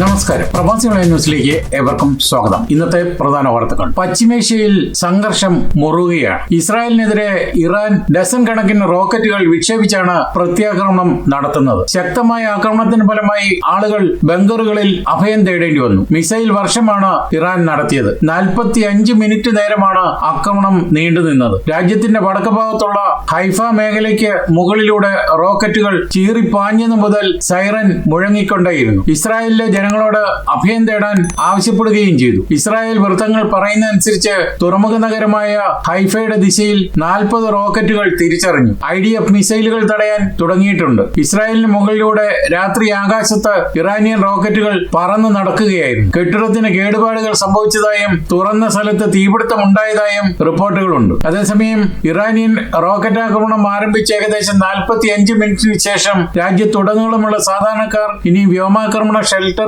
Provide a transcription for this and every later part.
നമസ്കാരം. പ്രവാസികളെ ന്യൂസിലേക്ക് ഏവർക്കും സ്വാഗതം. ഇന്നത്തെ പ്രധാന വാർത്തകൾ. പശ്ചിമേഷ്യയിൽ സംഘർഷം മുറുകയാണ്. ഇസ്രായേലിനെതിരെ ഇറാൻ ഡസൻ കണക്കിന് റോക്കറ്റുകൾ വിക്ഷേപിച്ചാണ് പ്രത്യാക്രമണം നടത്തുന്നത്. ശക്തമായ ആക്രമണത്തിന് ഫലമായി ആളുകൾ ബങ്കറുകളിൽ അഭയം തേടേണ്ടി വന്നു. മിസൈൽ വർഷമാണ് ഇറാൻ നടത്തിയത്. നാൽപ്പത്തി അഞ്ച് മിനിറ്റ് നേരമാണ് ആക്രമണം നീണ്ടുനിന്നത് രാജ്യത്തിന്റെ വടക്ക് ഭാഗത്തുള്ള ഹൈഫ മേഖലയ്ക്ക് മുകളിലൂടെ റോക്കറ്റുകൾ ചീറിപ്പാഞ്ഞതു മുതൽ സൈറൻ മുഴങ്ങിക്കൊണ്ടേയിരുന്നു. ഇസ്രായേലിലെ ജനങ്ങളോട് അഭയം തേടാൻ ആവശ്യപ്പെടുകയും ചെയ്തു. ഇസ്രായേൽ വൃത്തങ്ങൾ പറയുന്നതനുസരിച്ച് തുറമുഖ നഗരമായ ഹൈഫയുടെ ദിശയിൽ നാൽപ്പത് റോക്കറ്റുകൾ തിരിച്ചറിഞ്ഞു. ഐ ഡി എഫ് മിസൈലുകൾ തടയാൻ തുടങ്ങിയിട്ടുണ്ട്. ഇസ്രായേലിന് മുകളിലൂടെ രാത്രി ആകാശത്ത് ഇറാനിയൻ റോക്കറ്റുകൾ പറന്നു നടക്കുകയായിരുന്നു. കെട്ടിടത്തിന് കേടുപാടുകൾ സംഭവിച്ചതായും തുറന്ന സ്ഥലത്ത് തീപിടുത്തം ഉണ്ടായതായും റിപ്പോർട്ടുകളുണ്ട്. അതേസമയം ഇറാനിയൻ റോക്കറ്റ് ആക്രമണം ആരംഭിച്ച ഏകദേശം നാൽപ്പത്തി അഞ്ച് മിനിറ്റിന് ശേഷം രാജ്യത്തുടനീളമുള്ള സാധാരണക്കാർ ഇനി വ്യോമാക്രമണ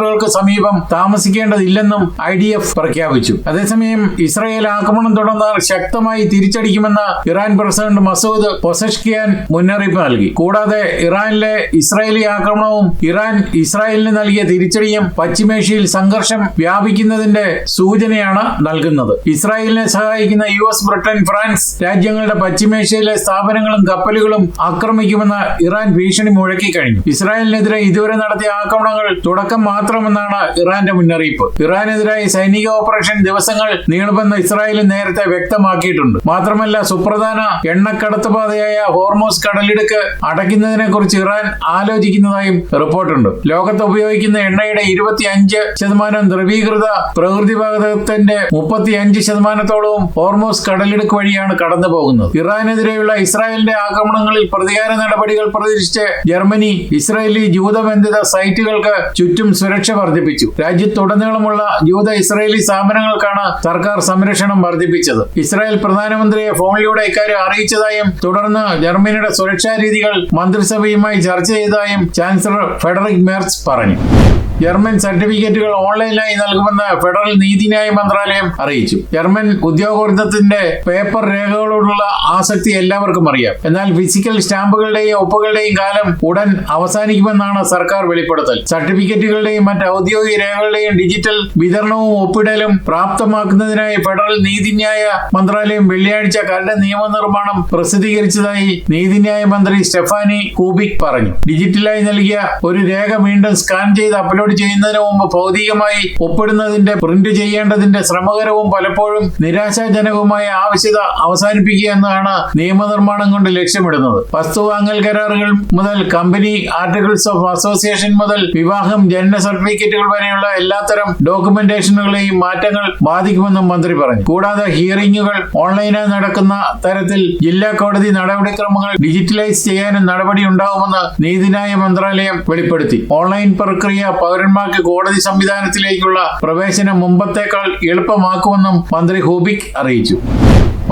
ഷെൽട്ടറുകൾക്ക് സമീപം താമസിക്കേണ്ടതില്ലെന്നും ഐ ഡി എഫ് പ്രഖ്യാപിച്ചു. അതേസമയം ഇസ്രായേൽ ആക്രമണം തുടർന്നാൽ ശക്തമായി തിരിച്ചടിക്കുമെന്ന ഇറാൻ പ്രസിഡന്റ് മസൂദ് പൊസഷ്കിയാൻ മുന്നറിയിപ്പ് നൽകി. കൂടാതെ ഇറാനിലെ ഇസ്രായേലി ആക്രമണവും ഇറാൻ ഇസ്രായേലിന് നൽകിയ തിരിച്ചടിയും പശ്ചിമേഷ്യയിൽ സംഘർഷം വ്യാപിക്കുന്നതിന്റെ സൂചനയാണ് നൽകുന്നത്. ഇസ്രായേലിനെ സഹായിക്കുന്ന യു എസ് ബ്രിട്ടൻ ഫ്രാൻസ് രാജ്യങ്ങളുടെ പശ്ചിമേഷ്യയിലെ സ്ഥാപനങ്ങളും കപ്പലുകളും ആക്രമിക്കുമെന്ന് ഇറാൻ ഭീഷണി മുഴക്കി കഴിഞ്ഞു ഇസ്രായേലിനെതിരെ ഇതുവരെ നടത്തിയ ആക്രമണങ്ങൾ തുടക്കം മാത്രമെന്നാണ് ഇറാന്റെ മുന്നറിയിപ്പ്. ഇറാനെതിരായി സൈനിക ഓപ്പറേഷൻ ദിവസങ്ങൾ നീളുമെന്ന് ഇസ്രായേൽ നേരത്തെ വ്യക്തമാക്കിയിട്ടുണ്ട്. മാത്രമല്ല സുപ്രധാന എണ്ണക്കടത്ത് പാതയായ ഹോർമോസ് കടലിടുക്ക് അടയ്ക്കുന്നതിനെ കുറിച്ച് ഇറാൻ ആലോചിക്കുന്നതായും റിപ്പോർട്ടുണ്ട്. ലോകത്ത് ഉപയോഗിക്കുന്ന എണ്ണയുടെ ഇരുപത്തി അഞ്ച് ശതമാനം ദ്രവീകൃത പ്രകൃതി വാതകത്തിന്റെ മുപ്പത്തി അഞ്ച് ശതമാനത്തോളവും ഹോർമോസ് കടലിടുക്ക് വഴിയാണ് കടന്നു പോകുന്നത് ഇറാനെതിരെയുള്ള ഇസ്രായേലിന്റെ ആക്രമണങ്ങളിൽ പ്രതികാര നടപടികൾ പ്രതീക്ഷിച്ച് ജർമ്മനി ഇസ്രായേലി ജൂതബന്ധിത സൈറ്റുകൾക്ക് ചുറ്റും സുരക്ഷ വർദ്ധിപ്പിച്ചു. രാജ്യത്തുടനീളമുള്ള ജൂത ഇസ്രായേലി സ്ഥാപനങ്ങൾക്കാണ് സർക്കാർ സംരക്ഷണം വർദ്ധിപ്പിച്ചത്. ഇസ്രായേൽ പ്രധാനമന്ത്രിയെ ഫോണിലൂടെ ഇക്കാര്യം അറിയിച്ചതായും തുടർന്ന് ജർമ്മനിയുടെ സുരക്ഷാ രീതികൾ മന്ത്രിസഭയുമായി ചർച്ച ചെയ്തതായും ചാൻസലർ ഫെഡറിക് മേർസ് പറഞ്ഞു. ജർമ്മൻ സർട്ടിഫിക്കറ്റുകൾ ഓൺലൈനായി നൽകുമെന്ന് ഫെഡറൽ നീതിന്യായ മന്ത്രാലയം അറിയിച്ചു. ജർമ്മൻ ഉദ്യോഗവൃത്തത്തിന്റെ പേപ്പർ രേഖകളോടുള്ള ആസക്തി എല്ലാവർക്കും അറിയാം. എന്നാൽ ഫിസിക്കൽ സ്റ്റാമ്പുകളുടെയും ഒപ്പുകളുടെയും കാലം ഉടൻ അവസാനിക്കുമെന്നാണ് സർക്കാർ വെളിപ്പെടുത്തൽ. സർട്ടിഫിക്കറ്റുകളുടെയും മറ്റ് ഔദ്യോഗിക രേഖകളുടെയും ഡിജിറ്റൽ വിതരണവും ഒപ്പിടലും പ്രാപ്തമാക്കുന്നതിനായി ഫെഡറൽ നീതിന്യായ മന്ത്രാലയം വെള്ളിയാഴ്ച കരട് നിയമനിർമ്മാണം പ്രസിദ്ധീകരിച്ചതായി നീതിന്യായ മന്ത്രി സ്റ്റെഫാനി കൂബിക് പറഞ്ഞു. ഡിജിറ്റലായി നൽകിയ ഒരു രേഖ വീണ്ടും സ്കാൻ ചെയ്ത് അപ്ലോഡ് ചെയ്യുന്നതിന് മുമ്പ് ഭൗതികമായി ഒപ്പിടുന്നതിന്റെ പ്രിന്റ് ചെയ്യേണ്ടതിന്റെ ശ്രമകരവും പലപ്പോഴും നിരാശാജനകവുമായ ആവശ്യത അവസാനിപ്പിക്കുക എന്നതാണ് നിയമനിർമ്മാണം കൊണ്ട് ലക്ഷ്യമിടുന്നത്. വസ്തു വാങ്ങൽ കരാറുകൾ മുതൽ കമ്പനി ആർട്ടിക്കിൾസ് ഓഫ് അസോസിയേഷൻ മുതൽ വിവാഹം ജനന സർട്ടിഫിക്കറ്റുകൾ വരെയുള്ള എല്ലാത്തരം ഡോക്യുമെന്റേഷനുകളെയും മാറ്റങ്ങൾ ബാധിക്കുമെന്നും മന്ത്രി പറഞ്ഞു. കൂടാതെ ഹിയറിംഗുകൾ ഓൺലൈനായി നടക്കുന്ന തരത്തിൽ ജില്ലാ കോടതി നടപടിക്രമങ്ങൾ ഡിജിറ്റലൈസ് ചെയ്യാനും നടപടി ഉണ്ടാവുമെന്ന് നീതിന്യായ മന്ത്രാലയം വെളിപ്പെടുത്തി. ഓൺലൈൻ പ്രക്രിയ പൗരന്മാർക്ക് കോടതി സംവിധാനത്തിലേക്കുള്ള പ്രവേശനം മുമ്പത്തേക്കാൾ എളുപ്പമാക്കുമെന്നും മന്ത്രി ഹോബിക് അറിയിച്ചു.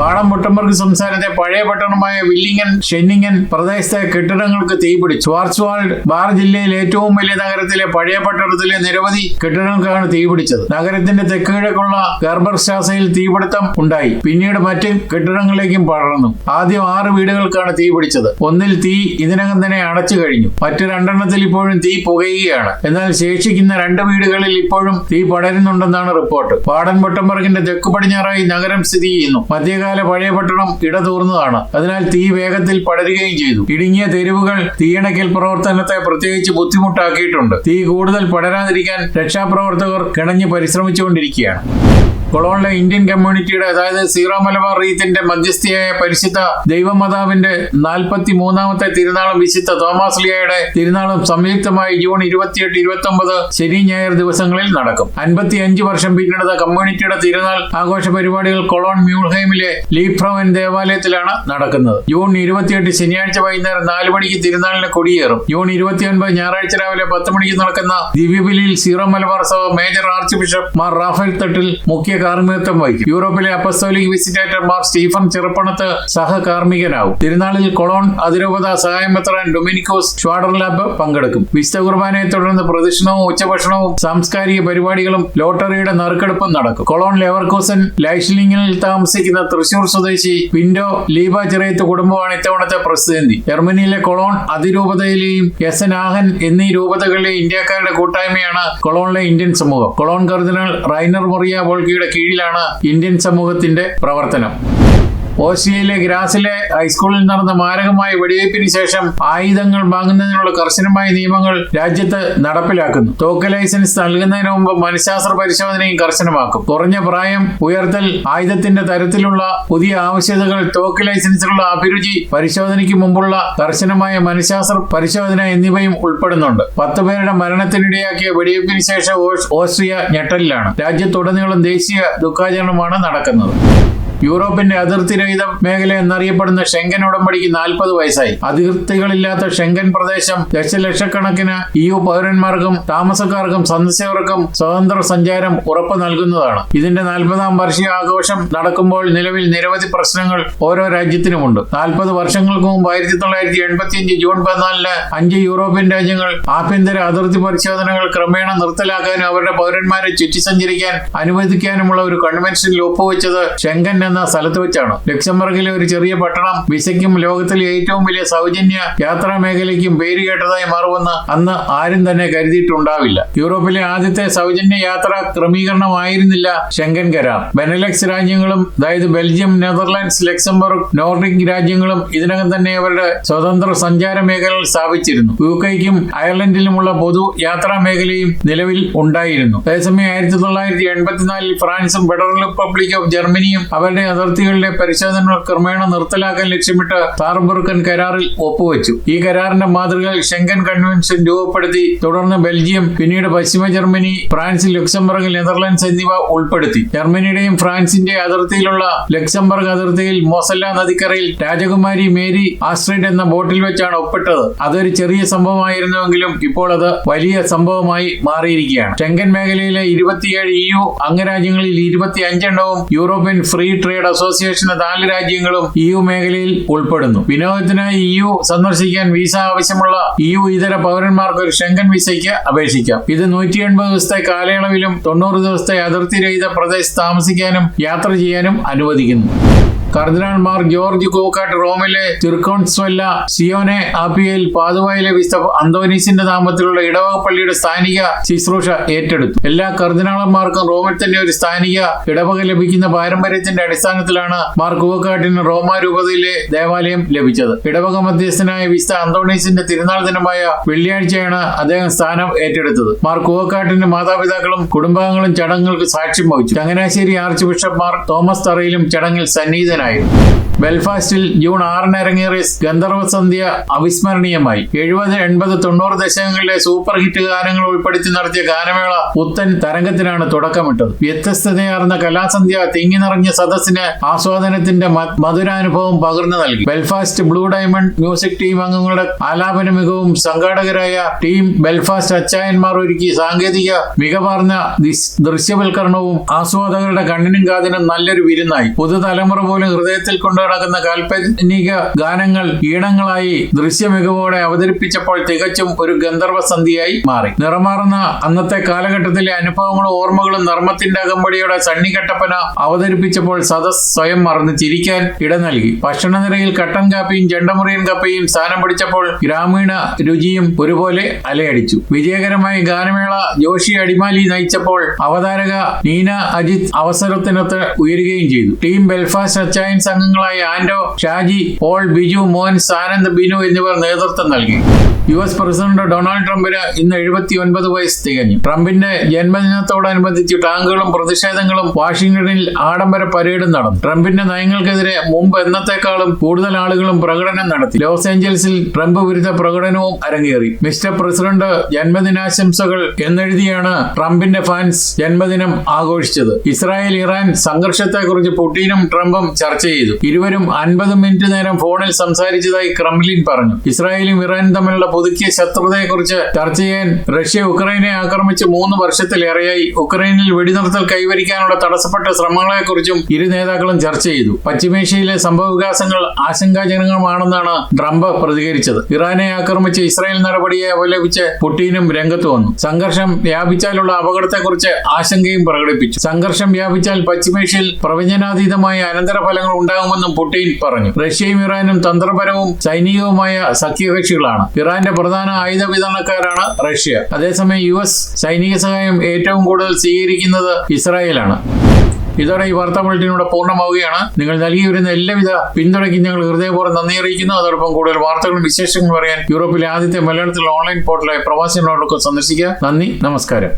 പാടം മുട്ടമ്പർക്ക് സംസ്ഥാനത്തെ പഴയ പട്ടണമായ വില്ലിങ്ങൻ ഷെന്നിങ്ങൻ പ്രദേശത്തെ കെട്ടിടങ്ങൾക്ക് തീപിടിച്ചു സ്വാർച്ച്വാൾഡ് ബാർ ജില്ലയിലെ ഏറ്റവും വലിയ നഗരത്തിലെ പഴയ പട്ടണത്തിലെ നിരവധി കെട്ടിടങ്ങൾക്കാണ് തീപിടിച്ചത്. നഗരത്തിന്റെ തെക്കുകിഴക്കുള്ള ഗർബർ ശാസയിൽ തീപിടുത്തം ഉണ്ടായി. പിന്നീട് മറ്റ് കെട്ടിടങ്ങളിലേക്കും പടർന്നു. ആദ്യം ആറ് വീടുകൾക്കാണ് തീപിടിച്ചത്. ഒന്നിൽ തീ ഇതിനകം തന്നെ അടച്ചു കഴിഞ്ഞു. മറ്റു രണ്ടെണ്ണത്തിൽ ഇപ്പോഴും തീ പുകയുകയാണ്. എന്നാൽ ശേഷിക്കുന്ന രണ്ട് വീടുകളിൽ ഇപ്പോഴും തീ പടരുന്നുണ്ടെന്നാണ് റിപ്പോർട്ട്. പാടൻ പൊട്ടമ്പറകിന്റെ തെക്കു പടിഞ്ഞാറായി നഗരം സ്ഥിതി ചെയ്യുന്നു. മധ്യകാല പഴയ പട്ടണം ഇടതൂർന്നതാണ് അതിനാൽ തീ വേഗത്തിൽ പടരുകയും ചെയ്തു. ഇടുങ്ങിയ തെരുവുകൾ തീയണക്കൽ പ്രവർത്തനത്തെ പ്രത്യേകിച്ച് ബുദ്ധിമുട്ടാക്കിയിട്ടുണ്ട്. തീ കൂടുതൽ പടരാതിരിക്കാൻ രക്ഷാപ്രവർത്തകർ കിണഞ്ഞ് പരിശ്രമിച്ചുകൊണ്ടിരിക്കുകയാണ്. കൊളോണിലെ ഇന്ത്യൻ കമ്മ്യൂണിറ്റിയുടെ അതായത് സീറോ മലബാർ റീത്തിന്റെ മധ്യസ്ഥയായ പരിശുദ്ധ ദൈവമാതാവിന്റെ നാൽപ്പത്തി മൂന്നാമത്തെ തിരുനാളും വിശുദ്ധ തോമസ് ലിയയുടെ തിരുനാളും സംയുക്തമായി ജൂൺ ഇരുപത്തിയെട്ട് ഇരുപത്തി ഒമ്പത് ശനി ഞായർ ദിവസങ്ങളിൽ നടക്കും. അൻപത്തി അഞ്ച് വർഷം പിന്നിടുന്ന കമ്മ്യൂണിറ്റിയുടെ തിരുനാൾ ആഘോഷ പരിപാടികൾ കൊളോൺ മ്യൂൾഹൈമിലെ ലീഫ്രോവൻ ദേവാലയത്തിലാണ് നടക്കുന്നത്. ജൂൺ ഇരുപത്തിയെട്ട് ശനിയാഴ്ച വൈകുന്നേരം നാല് മണിക്ക് തിരുനാളിന് കൊടിയേറും. ജൂൺ ഇരുപത്തിയൊൻപത് ഞായറാഴ്ച രാവിലെ പത്ത് മണിക്ക് നടക്കുന്ന ദിവ്യബലിയിൽ സീറോ മലബാർ സഭ major archbishop Mar Raphael Thattil മുഖ്യ കാർമ്മികത്വം വഹിക്കും. യൂറോപ്പിലെ അപ്പസ്തോലിക് വിസിറ്റേറ്റർമാർ സ്റ്റീഫൻ ചെറുപ്പണത്ത് സഹകാർമ്മികനാവും. തിരുനാളിൽ കൊളോൺ അതിരൂപത സഹായമെത്രാൻ ഡൊമിനിക്കോസ് ഷ്വാഡർലാബ് പങ്കെടുക്കും. വിശുദ്ധ കുർബാനയെ തുടർന്ന് പ്രദക്ഷിണവും ഉച്ചഭക്ഷണവും സാംസ്കാരിക പരിപാടികളും ലോട്ടറിയുടെ നറുക്കെടുപ്പും നടക്കും. കൊളോൺ ലെവർകൂസൻ ലൈഷ്ലിംഗിൽ താമസിക്കുന്ന തൃശൂർ സ്വദേശി വിൻഡോ ലീബ ചെറിയത്ത് കുടുംബമാണ് ഇത്തവണത്തെ പ്രസിദ്ധി ജർമ്മനിയിലെ കൊളോൺ അതിരൂപതയിലെയും എസ് എൻ ആഹൻ എന്നീ രൂപതകളിലെ ഇന്ത്യക്കാരുടെ കൂട്ടായ്മയാണ് കൊളോണിലെ ഇന്ത്യൻ സമൂഹം. കൊളോൺ കർദിനാൾ റൈനർ മൊറിയ ബോൾക്കിയുടെ കീഴിലാണ് ഇന്ത്യൻ സമൂഹത്തിന്റെ പ്രവർത്തനം. ഓസ്ട്രിയയിലെ ഗ്രാസിലെ ഹൈസ്കൂളിൽ നടന്ന മാരകമായ വെടിവയ്പ്പിന് ശേഷം ആയുധങ്ങൾ വാങ്ങുന്നതിനുള്ള കർശനമായ നിയമങ്ങൾ രാജ്യത്ത് നടപ്പിലാക്കുന്നു. തോക്ക് ലൈസൻസ് നൽകുന്നതിന് മുമ്പ് മനഃശാസ്ത്ര പരിശോധനയും കർശനമാക്കും. കുറഞ്ഞ പ്രായം ഉയർത്തൽ ആയുധത്തിന്റെ തരത്തിലുള്ള പുതിയ ആവശ്യകതകൾ തോക്ക് ലൈസൻസിലുള്ള അഭിരുചി പരിശോധനയ്ക്ക് മുമ്പുള്ള കർശനമായ മനഃശാസ്ത്ര പരിശോധന എന്നിവയും ഉൾപ്പെടുന്നുണ്ട്. പത്ത് പേരുടെ മരണത്തിനിടയാക്കിയ വെടിവയ്പ്പിന് ശേഷം ഓസ്- ഓസ്ട്രിയ ഞെട്ടലിലാണ്. രാജ്യത്തുടനീളം ദേശീയ ദുഃഖാചരണമാണ് നടക്കുന്നത്. യൂറോപ്പിന്റെ അതിർത്തി രഹിത മേഖല എന്നറിയപ്പെടുന്ന ഷെങ്കൻ ഉടമ്പടിക്ക് നാൽപ്പത് വയസ്സായി. അതിർത്തികളില്ലാത്ത ഷെങ്കൻ പ്രദേശം ദശലക്ഷക്കണക്കിന് യു പൗരന്മാർക്കും താമസക്കാർക്കും സന്ദർശകർക്കും സ്വതന്ത്ര സഞ്ചാരം ഉറപ്പ് നൽകുന്നതാണ്. ഇതിന്റെ നാൽപ്പതാം വാർഷിക ആഘോഷം നടക്കുമ്പോൾ നിലവിൽ നിരവധി പ്രശ്നങ്ങൾ ഓരോ രാജ്യത്തിനുമുണ്ട്. നാൽപ്പത് വർഷങ്ങൾക്ക് മുമ്പ് ആയിരത്തി തൊള്ളായിരത്തി എൺപത്തിയഞ്ച് ജൂൺ പതിനാലിന് അഞ്ച് യൂറോപ്യൻ രാജ്യങ്ങൾ ആഭ്യന്തര അതിർത്തി പരിശോധനകൾ ക്രമേണ നിർത്തലാക്കാനും അവരുടെ പൗരന്മാരെ ചുറ്റി സഞ്ചരിക്കാൻ അനുവദിക്കാനുമുള്ള ഒരു കൺവെൻഷനിൽ ഒപ്പുവെച്ചത് ഷെങ്കൻ എന്ന സ്ഥലത്ത് വെച്ചാണ്. ലക്സംബർഗിലെ ഒരു ചെറിയ പട്ടണം വിസയ്ക്കും ലോകത്തിലെ ഏറ്റവും വലിയ സൗജന്യ യാത്രാ മേഖലയ്ക്കും പേരുകേട്ടതായി മാറുമെന്ന് അന്ന് ആരും തന്നെ കരുതിയിട്ടുണ്ടാവില്ല. യൂറോപ്പിലെ ആദ്യത്തെ സൗജന്യ യാത്രാ ക്രമീകരണമായിരുന്നില്ല ഷെങ്കൻ കരാർ ബെനലക്സ് രാജ്യങ്ങളും അതായത് ബെൽജിയം നെതർലാൻഡ്സ് ലക്സംബർഗ് നോർഡിക് രാജ്യങ്ങളും ഇതിനകം തന്നെ അവരുടെ സ്വതന്ത്ര സഞ്ചാര മേഖലകൾ സ്ഥാപിച്ചിരുന്നു. യു കെക്കും അയർലൻഡിലുമുള്ള പൊതു യാത്രാ മേഖലയും നിലവിൽ ഉണ്ടായിരുന്നു. അതേസമയം ആയിരത്തി തൊള്ളായിരത്തി എൺപത്തിനാലിൽ ഫ്രാൻസും ഫെഡറൽ റിപ്പബ്ലിക് ഓഫ് ജർമ്മനിയും അവരുടെ അതിർത്തികളിലെ പരിശോധനകൾ ക്രമേണ നിർത്തലാക്കാൻ ലക്ഷ്യമിട്ട് താർബുർക്കൻ കരാറിൽ ഒപ്പുവെച്ചു. ഈ കരാറിന്റെ മാതൃകകൾ ഷെങ്കൻ കൺവെൻഷൻ രൂപപ്പെടുത്തി തുടർന്ന് ബെൽജിയം പിന്നീട് പശ്ചിമ ജർമ്മനി ഫ്രാൻസ് ലക്സംബർഗ് നെതർലാൻഡ്സ് എന്നിവ ഉൾപ്പെടുത്തി. ജർമ്മനിയുടെയും ഫ്രാൻസിന്റെ അതിർത്തിയിലുള്ള ലക്സംബർഗ് അതിർത്തിയിൽ മൊസല്ല നദിക്കരയിൽ രാജകുമാരി മേരി ആസ്ട്രേറ്റ് എന്ന ബോട്ടിൽ വെച്ചാണ് ഒപ്പിട്ടത്. അതൊരു ചെറിയ സംഭവമായിരുന്നുവെങ്കിലും ഇപ്പോൾ അത് വലിയ സംഭവമായി മാറിയിരിക്കുകയാണ്. ഷെങ്കൻ മേഖലയിലെ ഇരുപത്തിയേഴ് ഇ യു അംഗരാജ്യങ്ങളിൽ ഇരുപത്തി അഞ്ചെണ്ണവും യൂറോപ്യൻ ഫ്രീ ട്രേഡ് അസോസിയേഷന് നാല് രാജ്യങ്ങളും ഇ യു മേഖലയിൽ ഉൾപ്പെടുന്നു. വിനോദത്തിനായി ഇ യു സന്ദർശിക്കാൻ വിസ ആവശ്യമുള്ള ഇ യു ഇതര പൗരന്മാർക്ക് ഒരു ഷെങ്കൻ വിസയ്ക്ക് അപേക്ഷിക്കാം. ഇത് നൂറ്റി എൺപത് ദിവസത്തെ കാലയളവിലും തൊണ്ണൂറ് ദിവസത്തെ അതിർത്തി രഹിത പ്രദേശത്ത് താമസിക്കാനും യാത്ര ചെയ്യാനും അനുവദിക്കുന്നു. കർദിനാൾ മാർ ജോർജ് കോക്കാട്ട് റോമിലെ തിർക്കോൺസ്വല്ല സിയോനെ ആപ്പിയയിൽ പാതുവായിലെ വിസ്ത അന്തോനീസിന്റെ നാമത്തിലുള്ള ഇടവക പള്ളിയുടെ സ്ഥാനിക ശുശ്രൂഷ ഏറ്റെടുത്തു. എല്ലാ കർദിനാളന്മാർക്കും റോമിൽ തന്നെ ഒരു സ്ഥാനിക ഇടവക ലഭിക്കുന്ന പാരമ്പര്യത്തിന്റെ അടിസ്ഥാനത്തിലാണ് മാർ കോക്കാട്ടിന് റോമ രൂപതയിലെ ദേവാലയം ലഭിച്ചത്. ഇടവക മധ്യസ്ഥനായ വിസ്ത അന്തോണീസിന്റെ തിരുനാൾ ദിനമായ വെള്ളിയാഴ്ചയാണ് അദ്ദേഹം സ്ഥാനം ഏറ്റെടുത്തത്. മാർ കൂവക്കാട്ടിന്റെ മാതാപിതാക്കളും കുടുംബാംഗങ്ങളും ചടങ്ങുകൾക്ക് സാക്ഷ്യം വഹിച്ചു. Changanassery archbishop Mar Thomas തറയിലും ചടങ്ങിൽ నాయుడు ബെൽഫാസ്റ്റിൽ ജൂൺ ആറിന് ഇറങ്ങിയ ഗന്ധർവ സന്ധ്യ അവിസ്മരണീയമായി. എഴുപത് എൺപത് തൊണ്ണൂറ് ദശകങ്ങളിലെ സൂപ്പർ ഹിറ്റ് ഗാനങ്ങൾ ഉൾപ്പെടുത്തി നടത്തിയ ഗാനമേള പുത്തൻ തരംഗത്തിനാണ് തുടക്കമിട്ടത്. വ്യത്യസ്തതയാർന്ന കലാസന്ധ്യ തിങ്ങി നിറഞ്ഞ സദസ്സിന് ആസ്വാദനത്തിന്റെ മധുരാനുഭവം പകർന്നു നൽകി. Belfast blue diamond music team അംഗങ്ങളുടെ ആലാപന മികവും സംഘാടകരായ ടീം ബെൽഫാസ്റ്റ് അച്ചായന്മാർ ഒരുക്കി സാങ്കേതിക മികവാർന്ന ദൃശ്യവൽക്കരണവും ആസ്വാദകരുടെ കണ്ണിനും കാതിനും നല്ലൊരു വിരുന്നായി. പുതുതലമുറ പോലും ഹൃദയത്തിൽ കൊണ്ടു നടക്കുന്ന കാൽപ്പനിക ഗാനങ്ങൾ ഈണങ്ങളായി ദൃശ്യമികവോടെ അവതരിപ്പിച്ചപ്പോൾ തികച്ചും ഒരു ഗന്ധർവ സന്ധിയായി മാറി. നിറമാർന്ന അന്നത്തെ കാലഘട്ടത്തിലെ അനുഭവങ്ങളും ഓർമ്മകളും നർമ്മത്തിന്റെ അകമ്പടിയോടെ സണ്ണികട്ടപ്പന അവതരിപ്പിച്ചപ്പോൾ സദസ് സ്വയം മറന്ന് ചിരിക്കാൻ ഇട നൽകി. ഭക്ഷണനിരയിൽ കട്ടൻ കാപ്പിയും ചെണ്ടമുറിയൻ കപ്പയും സ്ഥാനം പിടിച്ചപ്പോൾ ഗ്രാമീണ രുചിയും ഒരുപോലെ അലയടിച്ചു. വിജയകരമായി ഗാനമേള ജോഷി അടിമാലി നയിച്ചപ്പോൾ അവതാരക നീന അജിത് അവസരത്തിനൊത്ത് ഉയരുകയും ചെയ്തു. ടീം ബെൽഫാസ്റ്റ് അച്ചായൻസ് അംഗങ്ങളായ ആൻഡോ ഷാജി പോൾ ബിജു മോഹൻ സാനന്ദ് ബിനു എന്നിവർ നേതൃത്വം നൽകി. യു എസ് പ്രസിഡന്റ് ഡൊണാൾഡ് ട്രംപിന് ഇന്ന് എഴുപത്തി ഒൻപത് വയസ്സ് തികഞ്ഞു. ട്രംപിന്റെ ജന്മദിനത്തോടനുബന്ധിച്ച് ടാങ്കുകളും പ്രതിഷേധങ്ങളും വാഷിംഗ്ടണിൽ ആഡംബര പരേഡും നടന്നു. ട്രംപിന്റെ നയങ്ങൾക്കെതിരെ മുമ്പ് എന്നത്തെക്കാളും കൂടുതൽ ആളുകളും പ്രകടനം നടത്തി. ലോസ് ഏഞ്ചൽസിൽ ട്രംപ് വിരുദ്ധ പ്രകടനവും അരങ്ങേറി. മിസ്റ്റർ പ്രസിഡന്റ് ജന്മദിനാശംസകൾ എന്നെഴുതിയാണ് ട്രംപിന്റെ ഫാൻസ് ജന്മദിനം ആഘോഷിച്ചത്. ഇസ്രായേൽ ഇറാൻ സംഘർഷത്തെക്കുറിച്ച് പുടിനും ട്രംപും ചർച്ച ചെയ്തു. ഇരുവരും ഇരുവരും അൻപത് മിനിറ്റ് നേരം ഫോണിൽ സംസാരിച്ചതായി ക്രംലിൻ പറഞ്ഞു. ഇസ്രായേലും ഇറാനും തമ്മിലുള്ള പുതുക്കിയ ശത്രുതയെക്കുറിച്ച് ചർച്ച ചെയ്യാൻ റഷ്യ ഉക്രൈനെ ആക്രമിച്ച് മൂന്ന് വർഷത്തിലേറെയായി. ഉക്രൈനിൽ വെടിനിർത്തൽ കൈവരിക്കാനുള്ള തടസ്സപ്പെട്ട ശ്രമങ്ങളെക്കുറിച്ചും ഇരു നേതാക്കളും ചർച്ച ചെയ്തു. പശ്ചിമേഷ്യയിലെ സംഭവവികാസങ്ങൾ ആശങ്കാജനകമാണെന്നാണ് ട്രംപ് പ്രതികരിച്ചത്. ഇറാനെ ആക്രമിച്ച് ഇസ്രായേൽ നടപടിയെ അപലപിച്ച് പുടിനും രംഗത്ത് വന്നു. സംഘർഷം വ്യാപിച്ചാലുള്ള അപകടത്തെക്കുറിച്ച് ആശങ്കയും പ്രകടിപ്പിച്ചു. സംഘർഷം വ്യാപിച്ചാൽ പശ്ചിമേഷ്യയിൽ പ്രവചനാതീതമായ അനന്തരഫലങ്ങൾ ഉണ്ടാകുമെന്നും പുടിൻ പറഞ്ഞു. റഷ്യയും ഇറാനും തന്ത്രപരവും സൈനികവുമായ സഖ്യകക്ഷികളാണ്. ഇറാന്റെ പ്രധാന ആയുധ വിതരണക്കാരാണ് റഷ്യ. അതേസമയം യു എസ് സൈനിക സഹായം ഏറ്റവും കൂടുതൽ സ്വീകരിക്കുന്നത് ഇസ്രായേലാണ്. ഇതോടെ ഈ വാർത്താ ബുള്ളറ്റിനോട് പൂർണമാവുകയാണ്. നിങ്ങൾ നൽകി വരുന്ന എല്ലാവിധ പിന്തുണയ്ക്കും ഞങ്ങൾ ഹൃദയപൂർവം നന്ദി അറിയിക്കുന്നു. അതോടൊപ്പം കൂടുതൽ വാർത്തകളും വിശേഷങ്ങളും അറിയാൻ യൂറോപ്പിലെ ആദ്യത്തെ മലയാളത്തിലുള്ള ഓൺലൈൻ പോർട്ടലായ പ്രവാസി സന്ദർശിക്കുക. നന്ദി നമസ്കാരം.